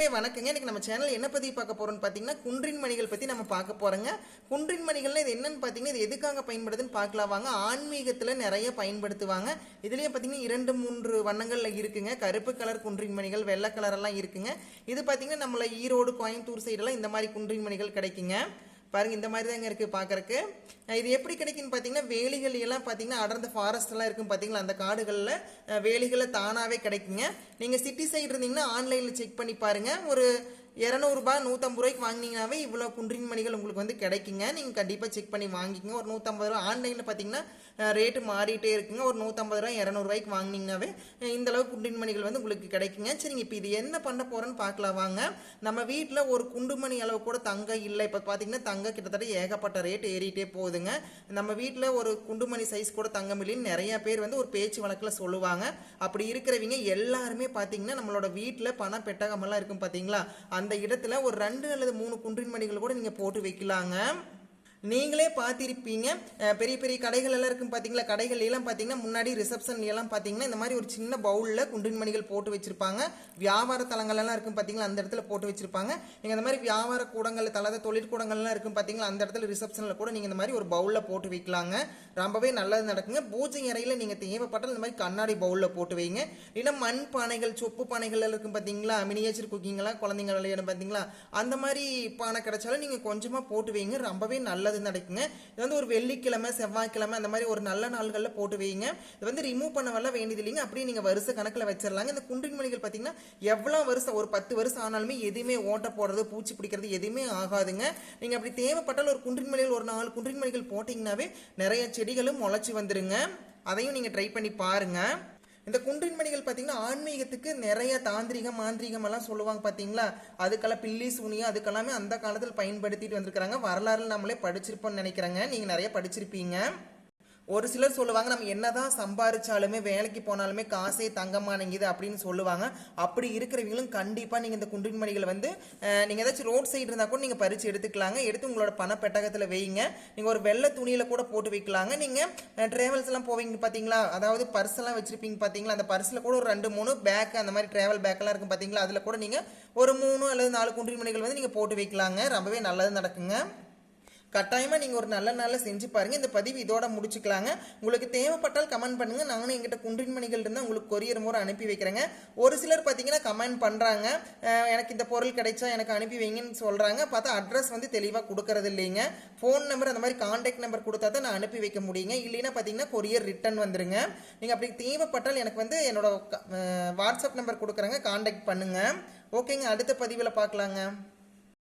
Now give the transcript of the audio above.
எல்லாருக்குமே வணக்கங்க. இன்னைக்கு நம்ம சேனல் என்ன பற்றி பார்க்க போகிறோம்னு பார்த்தீங்கன்னா குன்றின் மணிகள் பற்றி நம்ம பார்க்க போகிறோங்க குன்றின் மணிகள்னா இது என்னன்னு பார்த்தீங்கன்னா இது எதுக்காக பயன்படுதுன்னு பார்க்கலாம் வாங்க. ஆன்மீகத்தில் நிறைய பயன்படுத்துவாங்க. இதுலேயே பார்த்தீங்கன்னா இரண்டு மூன்று வண்ணங்களில் இருக்குங்க. கருப்பு கலர் குன்றின் மணிகள் வெள்ளை கலரெல்லாம் இருக்குங்க. இது பார்த்தீங்கன்னா நம்மளை ஈரோடு கோயம்புத்தூர் சைடெல்லாம் இந்த மாதிரி குன்றின் மணிகள் கிடைக்குங்க. பாருங்கள் இந்த மாதிரி தாங்க இருக்குது பார்க்கறக்கு இது எப்படி கிடைக்குன்னு பார்த்தீங்கன்னா வேலிகள் எல்லாம் பார்த்தீங்கன்னா அடர்ந்த ஃபாரஸ்ட் எல்லாம் இருக்கும் பார்த்தீங்களா அந்த காடுகளில். வேலிகளை தானாகவே கிடைக்குங்க. நீங்கள் சிட்டி சைடு இருந்தீங்கன்னா ஆன்லைனில் செக் பண்ணி பாருங்கள் ஒரு இரநூறுபா நூற்றம்பது ரூபாய்க்கு வாங்கினீங்கனாவே இவ்வளோ குன்றின் மணிகள் உங்களுக்கு வந்து கிடைக்குங்க. நீங்கள் கண்டிப்பாக செக் பண்ணி வாங்கிக்கோங்க. ஒரு நூற்றம்பது ரூபா ஆன்லைனில் பார்த்தீங்கன்னா ரேட்டு மாறிட்டே இருக்குங்க. ஒரு நூற்றம்பது ரூபா இரநூறுவாய்க்கு வாங்கினீங்கனாவே இந்தளவு குன்றின் மணிகள் வந்து உங்களுக்கு கிடைக்குங்க. சரிங்க இப்போ இது என்ன பண்ண போகிறோன்னு பார்க்கலாம் வாங்க. நம்ம வீட்டில் ஒரு குண்டுமணி அளவு கூட தங்கம் இல்லை. இப்போ பார்த்தீங்கன்னா தங்கம் கிட்டத்தட்ட ஏகப்பட்ட ரேட் ஏறிட்டே போகுதுங்க. நம்ம வீட்டில் ஒரு குண்டுமணி சைஸ் கூட தங்கம் இல்லைன்னு நிறையா பேர் வந்து ஒரு பேச்சு வழக்கில் சொல்லுவாங்க. அப்படி இருக்கிறவங்க எல்லாருமே பார்த்தீங்கன்னா நம்மளோட வீட்டில் பண பெட்டகமெல்லாம் இருக்கும் பார்த்தீங்களா அந்த இடத்துல ஒரு ரெண்டு அல்லது மூணு குன்றின் மணிகள் கூட நீங்கள் போட்டு வைக்கலாங்க. நீங்களே பார்த்திருப்பீங்க. பெரிய பெரிய கடைகள் எல்லாம் இருக்கும் பார்த்தீங்களா கடைகள் எல்லாம் பார்த்தீங்கன்னா முன்னாடி ரிசப்ஷன் எல்லாம் பார்த்தீங்கன்னா இந்த மாதிரி ஒரு சின்ன பவுலில் குண்டின் மணிகள் போட்டு வச்சிருப்பாங்க. வியாபார தலங்கள் எல்லாம் இருக்கும் பார்த்தீங்களா அந்த இடத்துல போட்டு வச்சிருப்பாங்க. நீங்கள் இந்த மாதிரி வியாபார கூடங்கள் தலத தொழிற்கூடங்கள்லாம் இருக்கும் பார்த்தீங்களா அந்த இடத்துல ரிசப்ஷனில் கூட நீங்கள் இந்த மாதிரி ஒரு பவுலில் போட்டு வைக்கலாங்க. ரொம்பவே நல்லது நடக்குங்க. பூஜை இறையில் நீங்கள் தேவைப்பட்டால் இந்த மாதிரி கண்ணாடி பவுலில் போட்டு வைங்க. இல்லைன்னா மண் பானைகள் சொப்பு பானைகள் எல்லாம் இருக்கும் பார்த்தீங்களா மினியேச்சர் குக்கிங்லாம் குழந்தைங்க விளையாடும் பார்த்தீங்களா அந்த மாதிரி பானை கிடைச்சாலும் நீங்கள் கொஞ்சமாக போட்டு வைங்க. ரொம்பவே நல்ல நல்லது நடக்குங்க இது வந்து ஒரு வெள்ளிக்கிழமை செவ்வாய்க்கிழமை அந்த மாதிரி ஒரு நல்ல நாள்களில் போட்டு வைங்க. இது வந்து ரிமூவ் பண்ண வரல வேண்டியது இல்லைங்க அப்படியே நீங்கள் வருஷ கணக்கில் வச்சிடலாங்க இந்த குன்றின் மணிகள் பார்த்தீங்கன்னா எவ்வளோ வருஷம் ஒரு பத்து வருஷம் ஆனாலுமே எதுவுமே ஓட்ட போடுறது பூச்சி பிடிக்கிறது எதுவுமே ஆகாதுங்க. நீங்கள் அப்படி தேவைப்பட்டால் ஒரு குன்றின் மணிகள் ஒரு நாலு குன்றின் மணிகள் போட்டிங்கனாவே நிறைய செடிகளும் முளைச்சி வந்துடுங்க அதையும் நீங்கள் ட்ரை பண்ணி பாருங்கள் இந்த குன்றின் மணிகள் பார்த்தீங்கன்னா ஆன்மீகத்துக்கு நிறைய தாந்திரிகம் மாந்திரிகம் எல்லாம் சொல்லுவாங்க பார்த்தீங்களா அதுக்கெல்லாம் பில்லி சூனியம் அதுக்கெல்லாமே அந்த காலத்தில் பயன்படுத்திட்டு வந்திருக்கிறாங்க. வரலாறு நம்மளே படிச்சிருப்போம்னு நினைக்கிறேங்க. நீங்கள் நிறைய படிச்சிருப்பீங்க. ஒரு சிலர் சொல்லுவாங்க நம்ம என்னதான் சம்பாரிச்சாலுமே வேலைக்கு போனாலுமே காசே தங்கமானங்குது அப்படின்னு சொல்லுவாங்க. அப்படி இருக்கிறவங்களும் கண்டிப்பாக நீங்கள் இந்த குன்றின் மணிகளை வந்து நீங்கள் ஏதாச்சும் ரோட் சைடு இருந்தால் கூட நீங்கள் பறித்து எடுத்துக்கலாங்க. எடுத்து உங்களோட பண பெட்டகத்தில் வைங்க நீங்கள் ஒரு வெள்ளை துணியில் கூட போட்டு வைக்கலாங்க. நீங்கள் ட்ராவல்ஸ் எல்லாம் போவீங்க பார்த்தீங்களா அதாவது பர்ஸ் எல்லாம் பார்த்தீங்களா அந்த பர்ஸில் கூட ஒரு ரெண்டு மூணு பேக் அந்த மாதிரி ட்ராவல் பேக்கெல்லாம் இருக்கும் பார்த்தீங்களா அதில் கூட நீங்கள் ஒரு மூணு அல்லது நாலு குன்றின் மணிகள் வந்து நீங்கள் போட்டு வைக்கலாங்க. ரொம்பவே நல்லது நடக்குங்க. கட்டாயமாக நீங்கள் ஒரு நல்ல நாளில் செஞ்சு பாருங்கள் இந்த பதிவு இதோட முடிச்சுக்கலாங்க. உங்களுக்கு தேவைப்பட்டால் கமெண்ட் பண்ணுங்கள் நானும் எங்கிட்ட குன்றின்மணிகள் இருந்தால் உங்களுக்கு கொரியர் மூலம் அனுப்பி வைக்கிறேங்க. ஒரு சிலர் பார்த்தீங்கன்னா கமெண்ட் பண்ணுறாங்க எனக்கு இந்த பொருள் கிடைச்சா எனக்கு அனுப்பி வைங்கன்னு சொல்கிறாங்க பார்த்தா அட்ரஸ் வந்து தெளிவாக கொடுக்கறது இல்லைங்க. ஃபோன் நம்பர் அந்த மாதிரி காண்டாக்ட் நம்பர் கொடுத்தா தான் நான் அனுப்பி வைக்க முடியுங்க. இல்லைன்னா பார்த்தீங்கன்னா கொரியர் ரிட்டர்ன் வந்துருங்க. நீங்கள் அப்படி தேவைப்பட்டால் எனக்கு வந்து என்னோட க- வாட்ஸ்அப் நம்பர் கொடுக்குறேங்க. காண்டாக்ட் பண்ணுங்கள் ஓகேங்க. அடுத்த பதிவில் பார்க்கலாங்க